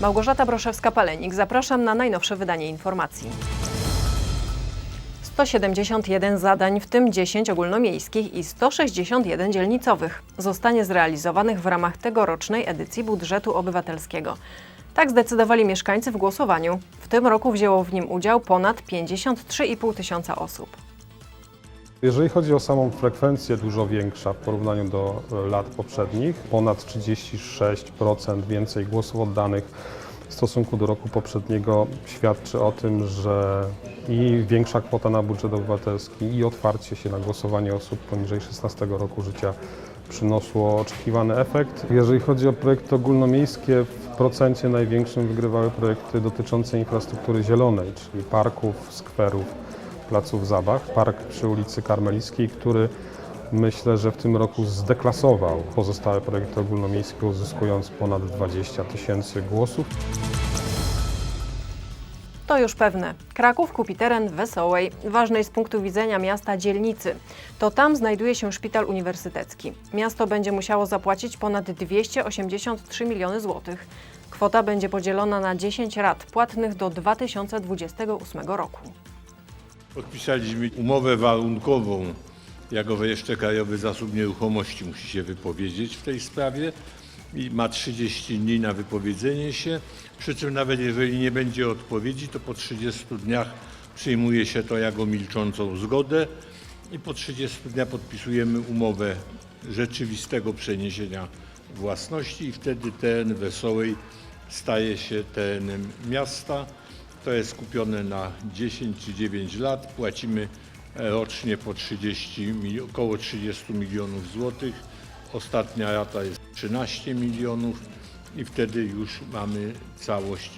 Małgorzata Broszewska-Palenik, zapraszam na najnowsze wydanie informacji. 171 zadań, w tym 10 ogólnomiejskich i 161 dzielnicowych, zostanie zrealizowanych w ramach tegorocznej edycji budżetu obywatelskiego. Tak zdecydowali mieszkańcy w głosowaniu. W tym roku wzięło w nim udział ponad 53,5 tysiąca osób. Jeżeli chodzi o samą frekwencję, dużo większa w porównaniu do e, lat poprzednich, ponad 36% więcej głosów oddanych w stosunku do roku poprzedniego świadczy o tym, że i większa kwota na budżet obywatelski i otwarcie się na głosowanie osób poniżej 16 roku życia przyniosło oczekiwany efekt. Jeżeli chodzi o projekty ogólnomiejskie, w procencie największym wygrywały projekty dotyczące infrastruktury zielonej, czyli parków, skwerów, placów zabaw. Park przy ulicy Karmelickiej, który myślę, że w tym roku zdeklasował pozostałe projekty ogólnomiejskie, uzyskując ponad 20 tysięcy głosów. To już pewne. Kraków kupi teren Wesołej, ważnej z punktu widzenia miasta dzielnicy. To tam znajduje się szpital uniwersytecki. Miasto będzie musiało zapłacić ponad 283 miliony złotych. Kwota będzie podzielona na 10 rat płatnych do 2028 roku. Podpisaliśmy umowę warunkową, jakowy jeszcze Krajowy Zasób Nieruchomości musi się wypowiedzieć w tej sprawie i ma 30 dni na wypowiedzenie się, przy czym nawet jeżeli nie będzie odpowiedzi, to po 30 dniach przyjmuje się to jako milczącą zgodę i po 30 dniach podpisujemy umowę rzeczywistego przeniesienia własności i wtedy teren Wesołej staje się terenem miasta. To jest kupione na 10 czy 9 lat. Płacimy e, rocznie po 30, mil- około 30 milionów złotych. Ostatnia rata jest 13 milionów i wtedy już mamy całość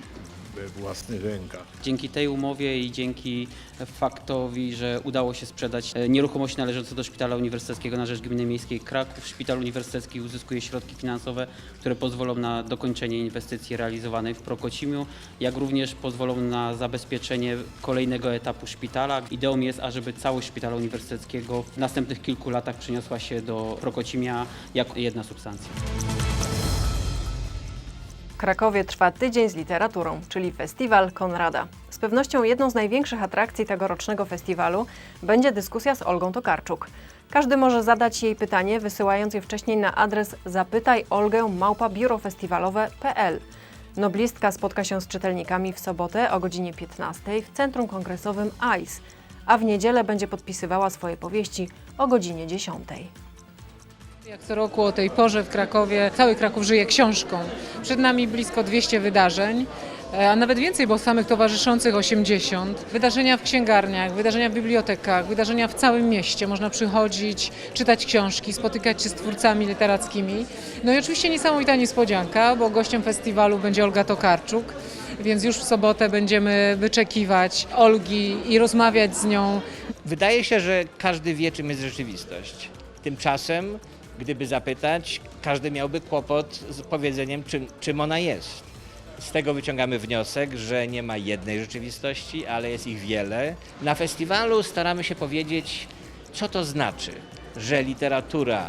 we własnych rękach. Dzięki tej umowie i dzięki faktowi, że udało się sprzedać e, nieruchomości należące do Szpitala Uniwersyteckiego na rzecz Gminy Miejskiej Kraków, Szpital Uniwersytecki uzyskuje środki finansowe, które pozwolą na dokończenie inwestycji realizowanej w Prokocimiu, jak również pozwolą na zabezpieczenie kolejnego etapu szpitala. Ideą jest, ażeby całość Szpitala Uniwersyteckiego w następnych kilku latach przeniosła się do Prokocimia jako jedna substancja. Krakowie trwa tydzień z literaturą, czyli festiwal Konrada. Z pewnością jedną z największych atrakcji tegorocznego festiwalu będzie dyskusja z Olgą Tokarczuk. Każdy może zadać jej pytanie, wysyłając je wcześniej na adres zapytajolgę.małpabiurofestiwalowe.pl. Noblistka spotka się z czytelnikami w sobotę o godzinie 15 w Centrum Kongresowym ICE, a w niedzielę będzie podpisywała swoje powieści o godzinie 10. Jak co roku o tej porze w Krakowie cały Kraków żyje książką. Przed nami blisko 200 wydarzeń, e, a nawet więcej, bo samych towarzyszących 80. Wydarzenia w księgarniach, wydarzenia w bibliotekach, wydarzenia w całym mieście. Można przychodzić, czytać książki, spotykać się z twórcami literackimi. No i oczywiście niesamowita niespodzianka, bo gościem festiwalu będzie Olga Tokarczuk. Więc już w sobotę będziemy wyczekiwać Olgi i rozmawiać z nią Wydaje się, że każdy wie, czym jest rzeczywistość. Tymczasem, gdyby zapytać, każdy miałby kłopot z powiedzeniem, czym, czym ona jest. Z tego wyciągamy wniosek, że nie ma jednej rzeczywistości, ale jest ich wiele. Na festiwalu staramy się powiedzieć, co to znaczy, że literatura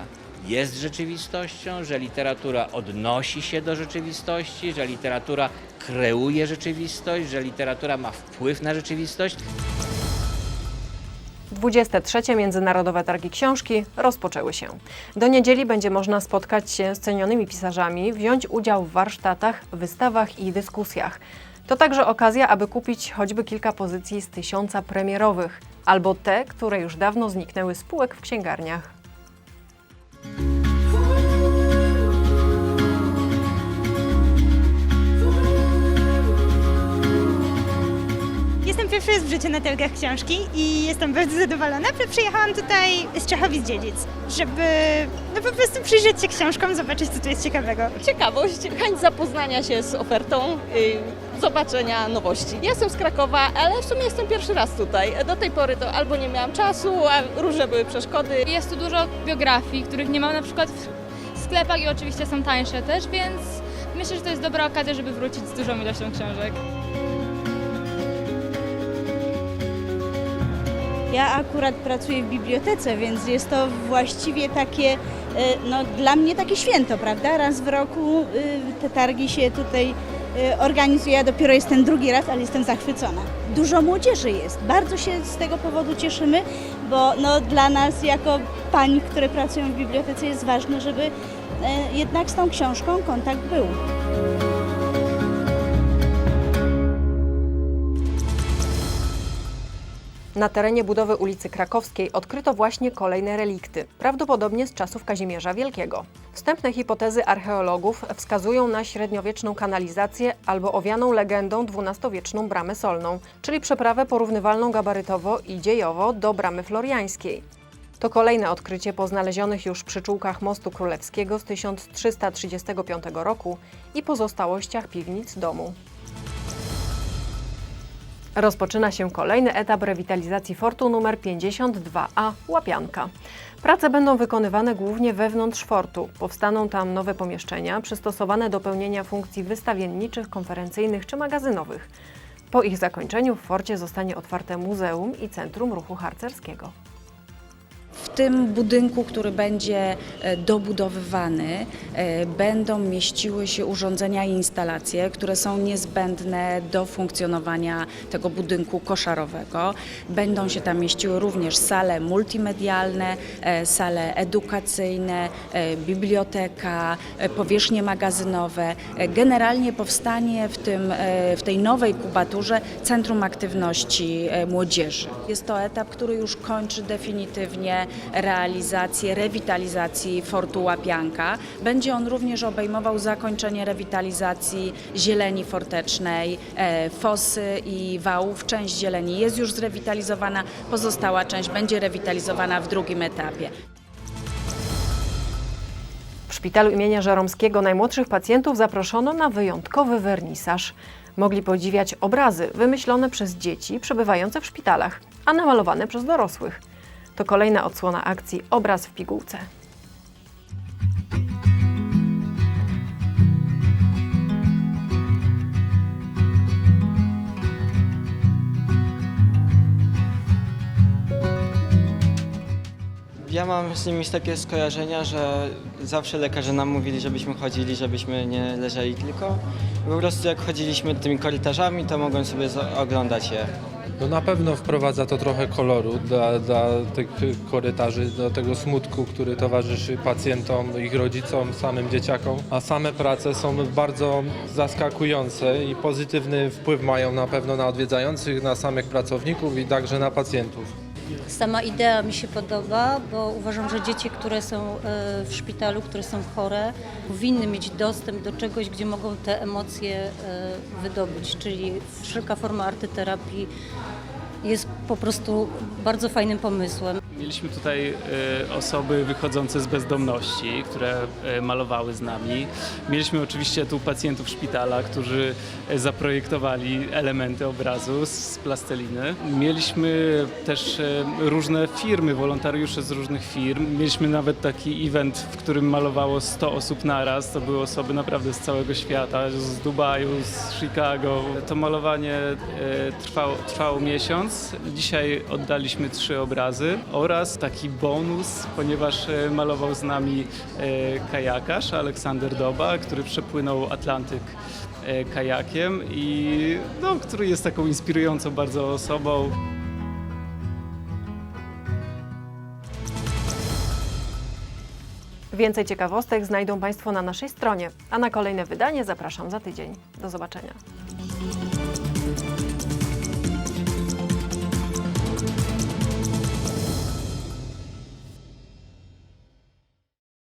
jest rzeczywistością, że literatura odnosi się do rzeczywistości, że literatura kreuje rzeczywistość, że literatura ma wpływ na rzeczywistość. 23. Międzynarodowe Targi Książki rozpoczęły się. Do niedzieli będzie można spotkać się z cenionymi pisarzami, wziąć udział w warsztatach, wystawach i dyskusjach. To także okazja, aby kupić choćby kilka pozycji z tysiąca premierowych, albo te, które już dawno zniknęły z półek w księgarniach. Jestem pierwszy raz w życiu na targach książki i jestem bardzo zadowolona, że przyjechałam tutaj z Czechowic-Dziedzic, żeby no po prostu przyjrzeć się książkom, zobaczyć co tu jest ciekawego. ciekawość, chęć zapoznania się z ofertą, y, zobaczenia nowości. Ja jestem z Krakowa, ale w sumie jestem pierwszy raz tutaj. Do tej pory to albo nie miałam czasu, a różne były przeszkody. Jest tu dużo biografii, których nie ma na przykład w sklepach i oczywiście są tańsze też, więc myślę, że to jest dobra okazja, żeby wrócić z dużą ilością książek. Ja akurat pracuję w bibliotece, więc jest to właściwie takie, e, no dla mnie takie święto, prawda? Raz w roku e, te targi się tutaj e, organizuje. Ja dopiero jestem drugi raz, ale jestem zachwycona. Dużo młodzieży jest. Bardzo się z tego powodu cieszymy, bo no, dla nas jako pań, które pracują w bibliotece jest ważne, żeby jednak z tą książką kontakt był. Na terenie budowy ulicy Krakowskiej odkryto właśnie kolejne relikty, prawdopodobnie z czasów Kazimierza Wielkiego. Wstępne hipotezy archeologów wskazują na średniowieczną kanalizację albo owianą legendą XII-wieczną bramę solną, czyli przeprawę porównywalną gabarytowo i dziejowo do bramy floriańskiej. To kolejne odkrycie po znalezionych już przyczółkach mostu królewskiego z 1335 roku i pozostałościach piwnic domu. Rozpoczyna się kolejny etap rewitalizacji fortu numer 52A Łapianka. Prace będą wykonywane głównie wewnątrz fortu. Powstaną tam nowe pomieszczenia przystosowane do pełnienia funkcji wystawienniczych, konferencyjnych czy magazynowych. Po ich zakończeniu w forcie zostanie otwarte muzeum i centrum ruchu harcerskiego. Tym budynku, który będzie e, dobudowywany, e, będą mieściły się urządzenia i instalacje, które są niezbędne do funkcjonowania tego budynku koszarowego. Będą się tam mieściły również sale multimedialne, e, sale edukacyjne, biblioteka, powierzchnie magazynowe. Generalnie powstanie w, tym, w tej nowej kubaturze Centrum Aktywności Młodzieży. Jest to etap, który już kończy definitywnie realizację rewitalizacji Fortu Łapianka. Będzie on również obejmował zakończenie rewitalizacji zieleni fortecznej, e, fosy i wałów. Część zieleni jest już zrewitalizowana, pozostała część będzie rewitalizowana w drugim etapie. W szpitalu imienia Żeromskiego najmłodszych pacjentów zaproszono na wyjątkowy wernisaż. Mogli podziwiać obrazy wymyślone przez dzieci przebywające w szpitalach, a namalowane przez dorosłych. To kolejna odsłona akcji Obraz w pigułce. Ja mam z nimi takie skojarzenia, że zawsze lekarze nam mówili, żebyśmy chodzili, żebyśmy nie leżeli tylko. Po prostu jak chodziliśmy tymi korytarzami, to mogłem sobie oglądać je. No na pewno wprowadza to trochę koloru dla, dla tych korytarzy, do tego smutku, który towarzyszy pacjentom, ich rodzicom, samym dzieciakom. A same prace są bardzo zaskakujące i pozytywny wpływ mają na pewno na odwiedzających, na samych pracowników i także na pacjentów. Sama idea mi się podoba, bo uważam, że dzieci, które są e, w szpitalu, które są chore, powinny mieć dostęp do czegoś, gdzie mogą te emocje e, wydobyć, czyli wszelka forma artyterapii jest po prostu bardzo fajnym pomysłem. Mieliśmy tutaj e, osoby wychodzące z bezdomności, które e, malowały z nami. Mieliśmy oczywiście tu pacjentów szpitala, którzy e, zaprojektowali elementy obrazu z, plasteliny. Mieliśmy też różne firmy, wolontariusze z różnych firm. Mieliśmy nawet taki event, w którym malowało 100 osób naraz. To były osoby naprawdę z całego świata, z Dubaju, z Chicago. To malowanie trwało, trwało miesiąc. Dzisiaj oddaliśmy trzy obrazy oraz taki bonus, ponieważ e, malował z nami e, kajakarz Aleksander Doba, który przepłynął Atlantyk e, kajakiem i no, który jest taką inspirującą bardzo osobą. Więcej ciekawostek znajdą Państwo na naszej stronie, a na kolejne wydanie zapraszam za tydzień. Do zobaczenia.